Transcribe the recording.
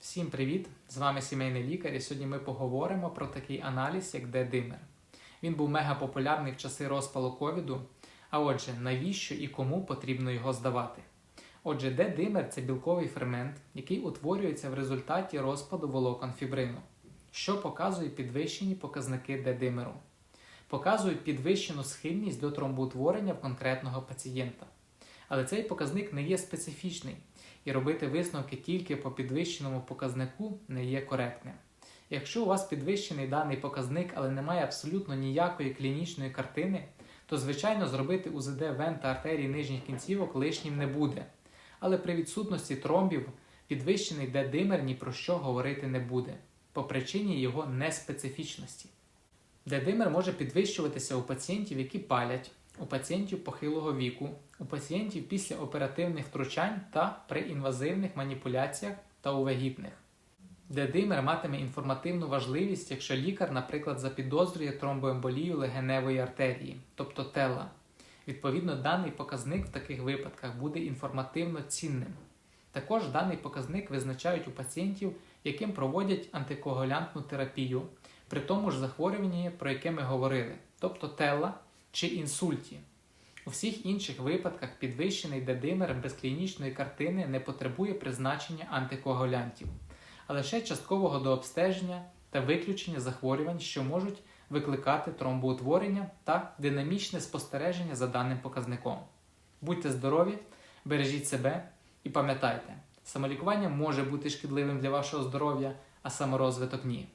Всім привіт! З вами сімейний лікар, і сьогодні ми поговоримо про такий аналіз, як Д-димер. Він був мега популярний в часи розпалу ковіду. А отже, навіщо і кому потрібно його здавати? Отже, Д-димер це білковий фермент, який утворюється в результаті розпаду волокон фібрину, що показує підвищені показники Д-димеру. Показують підвищену схильність до тромбоутворення в конкретного пацієнта. Але цей показник не є специфічний, і робити висновки тільки по підвищеному показнику не є коректним. Якщо у вас підвищений даний показник, але немає абсолютно ніякої клінічної картини, то звичайно зробити УЗД вен та артерій нижніх кінцівок лишнім не буде. Але при відсутності тромбів підвищений Д-димер ні про що говорити не буде, по причині його неспецифічності. Д-димер може підвищуватися у пацієнтів, які палять, у пацієнтів похилого віку, у пацієнтів після оперативних втручань та при інвазивних маніпуляціях та у вагітних. Д-димер матиме інформативну важливість, якщо лікар, наприклад, запідозрює тромбоемболію легеневої артерії, тобто тела. Відповідно, даний показник в таких випадках буде інформативно цінним. Також даний показник визначають у пацієнтів, яким проводять антикоагулянтну терапію, при тому ж захворюванні, про яке ми говорили, тобто тела чи інсульті. У всіх інших випадках підвищений дедимер без клінічної картини не потребує призначення антикоагулянтів, а лише часткового дообстеження та виключення захворювань, що можуть викликати тромбоутворення та динамічне спостереження за даним показником. Будьте здорові, бережіть себе і пам'ятайте, самолікування може бути шкідливим для вашого здоров'я, а саморозвиток ні.